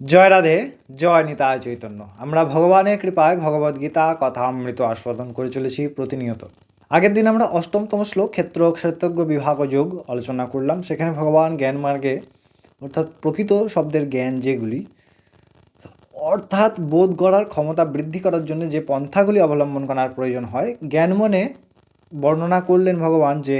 জয় রাধে, জয় নিতায় চৈতন্য। আমরা ভগবানের কৃপায় ভগবদ্গীতা, কথা, অমৃত আস্বাদন করে চলেছি প্রতিনিয়ত। আগের দিন আমরা অষ্টমতম শ্লোক, ক্ষেত্র ক্ষেত্রজ্ঞ বিভাগ যোগ আলোচনা করলাম। সেখানে ভগবান জ্ঞান মার্গে, অর্থাৎ প্রকৃত শব্দের জ্ঞান যেগুলি, অর্থাৎ বোধ গড়ার ক্ষমতা বৃদ্ধি করার জন্য যে পন্থাগুলি অবলম্বন করার প্রয়োজন হয়, জ্ঞান মনে বর্ণনা করলেন ভগবান যে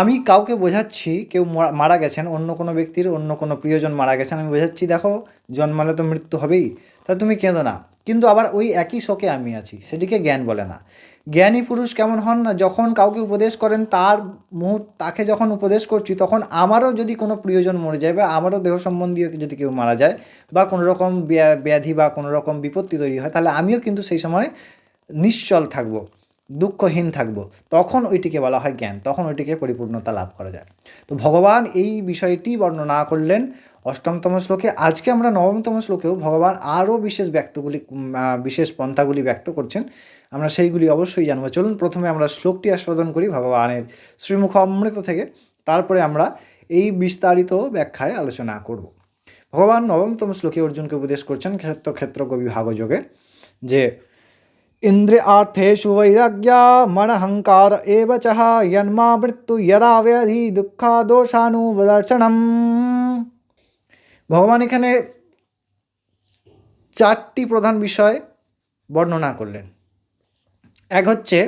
আমি কাউকে বোঝাচ্ছি, কেউ মারা গেছেন, অন্য কোনো ব্যক্তির অন্য কোনো প্রিয়জন মারা গেছেন, আমি বোঝাচ্ছি, দেখো, জন্মালে তো মৃত্যু হবেই, তা তুমি কেঁদো না। কিন্তু আবার ওই একই শোকে আমি আছি, সেটিকে জ্ঞান বলে না। জ্ঞানী পুরুষ কেমন হন না, যখন কাউকে উপদেশ করেন, তার মুহূর্ত তাকে যখন উপদেশ করছি, তখন আমারও যদি কোনো প্রিয়জন মরে যায় বা আমারও দেহ সম্বন্ধীয় যদি কেউ মারা যায় বা কোনো রকম ব্যাধি বা কোনো রকম বিপত্তি তৈরি হয়, তাহলে আমিও কিন্তু সেই সময় নিশ্চল থাকব। দুঃখহীন থাকব, তখন ওইটিকে বলা হয় জ্ঞান, তখন ওইটিকে পরিপূর্ণতা লাভ করা যায়। তো ভগবান এই বিষয়টি বর্ণনা করলেন অষ্টমতম শ্লোকে। আজকে আমরা নবমতম শ্লোকেও ভগবান আরও বিশেষ ব্যক্তগুলি বিশেষ পন্থাগুলি ব্যক্ত করছেন। আমরা সেইগুলি অবশ্যই জানব। চলুন প্রথমে আমরা শ্লোকটি আস্বাদন করি ভগবানের শ্রীমুখ অমৃত থেকে। তারপরে আমরা এই বিস্তারিত ব্যাখ্যায় আলোচনা করব। ভগবান নবমতম শ্লোকে অর্জুনকে উপদেশ করছেন ক্ষেত্র ক্ষেত্র বিভাগ যোগে যে ইন্দ্রিয়ার্থেষু বৈরাগ্যা মনহংকার এব চ যন্মা মৃত্যু যরা ব্যাধি দুঃখা দোষানুদর্শনম ভগবান এখানে চারটি প্রধান বিষয় বর্ণনা করলেন। এক হচ্ছে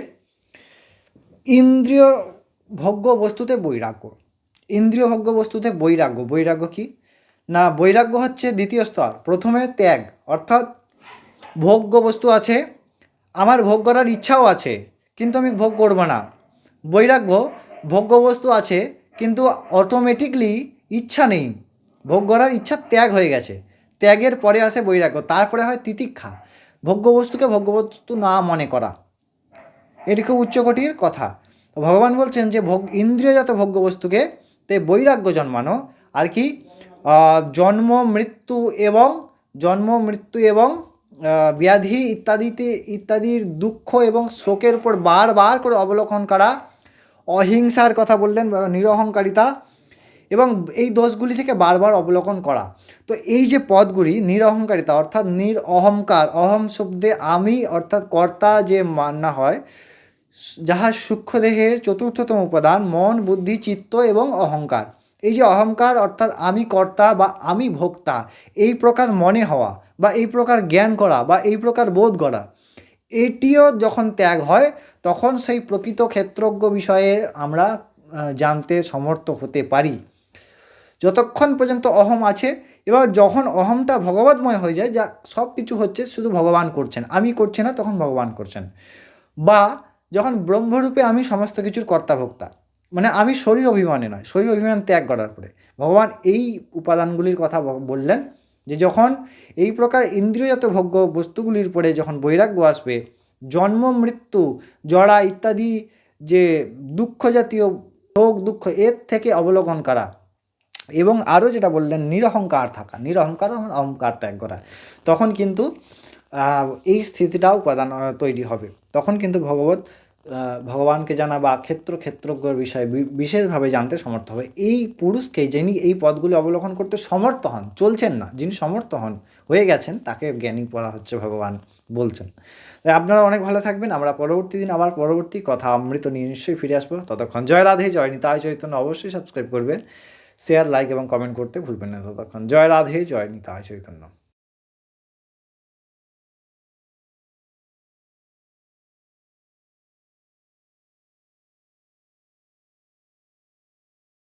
ইন্দ্রিয় ভোগ্য বস্তুতে বৈরাগ্য। ইন্দ্রিয় ভোগ্য বস্তুতে বৈরাগ্য। বৈরাগ্য কি? না, বৈরাগ্য হচ্ছে দ্বিতীয় স্তর। প্রথমে ত্যাগ, অর্থাৎ ভোগ্য বস্তু আছে আমার ভোগ করার ইচ্ছাও আছে, কিন্তু আমি ভোগ করব না। বৈরাগ্য ভোগ্য বস্তু আছে, কিন্তু অটোমেটিকলি ইচ্ছা নেই। ভোগ করার ইচ্ছা ত্যাগ হয়ে গেছে। ত্যাগের পরে আসে বৈরাগ্য, তারপরে হয় তিতিক্ষা। ভোগ্য বস্তুকে ভোগ্য বস্তু না মনে করা। এটি খুব উচ্চকোটির কথা। ভগবান বলছেন যে, ভোগ, ইন্দ্রিয়জাত ভোগ্য বস্তুকে তে বৈরাগ্য জন্মানো, আর কি জন্ম, মৃত্যু এবং, জন্ম, মৃত্যু এবং ব্যাধি ইত্যাদিতে, ইত্যাদির দুঃখ এবং শোকের উপর বারবার করে অবলোকন করা অহিংসার কথা বললেন নিরহংকারিতা এবং এই দোষগুলি থেকে বারবার অবলোকন করা। তো এই যে পদগুলি, নিরহংকারিতা অর্থাৎ নির অহংকার অহম শব্দে আমি অর্থাৎ কর্তা যে মান্না হয়, যাহা সূক্ষ্মদেহের চতুর্থতম উপাদান, মন, বুদ্ধি, চিত্ত এবং অহংকার। এই যে অহংকার অর্থাৎ আমি কর্তা বা আমি ভোক্তা, এই প্রকার মনে হওয়া বা এই প্রকার জ্ঞান করা বা এই প্রকার বোধ করা, এটিও যখন ত্যাগ হয়, তখন সেই প্রকৃত ক্ষেত্রজ্ঞ বিষয়ে আমরা জানতে সমর্থ হতে পারি। যতক্ষণ পর্যন্ত অহম আছে, এবার যখন অহমটা ভগবতময় হয়ে যায়, যা সব কিছু হচ্ছে শুধু ভগবান করছেন, আমি করছি না, তখন ভগবান করছেন। বা যখন ব্রহ্মরূপে আমি সমস্ত কিছুর কর্তা ভোক্তা মানে আমি শরীর অভিমানে নয়, শরীর অভিমান ত্যাগ করার পরে। ভগবান এই উপাদানগুলির কথা বললেন যে যখন এই প্রকার ইন্দ্রিয়জাত ভোগ্য বস্তুগুলির পরে যখন বৈরাগ্য আসবে, জন্ম, মৃত্যু জড়া ইত্যাদি যে দুঃখ জাতীয় ভোগ, দুঃখ, এর থেকে অবলোকন করা এবং আরও যেটা বললেন, নিরহংকার থাকা। নিরহংকার অহংকার ত্যাগ করা। তখন কিন্তু এই স্থিতিটাও উপাদান তৈরি হবে। তখন কিন্তু ভগবত ভগবানকে জানা বা ক্ষেত্র ক্ষেত্রজ্ঞর বিষয়ে বিশেষভাবে জানতে সমর্থ হবে। এই পুরুষকে যিনি এই পদগুলি অবলোকন করতে সমর্থ হন, চলছেন না, যিনি সমর্থ হন, হয়ে গেছেন, তাকে জ্ঞানী বলা হচ্ছে ভগবান বলছেন। তাই আপনারা অনেক ভালো থাকবেন। আমরা পরবর্তী দিন আবার পরবর্তী কথা, অমৃত নিয়ে নিশ্চয়ই ফিরে আসব। ততক্ষণ জয় রাধে, জয় নিতাই চৈতন্য অবশ্যই সাবস্ক্রাইব করবেন শেয়ার লাইক এবং কমেন্ট করতে ভুলবেন না। ততক্ষণ জয় রাধে, জয় নিতাই, চৈতন্য।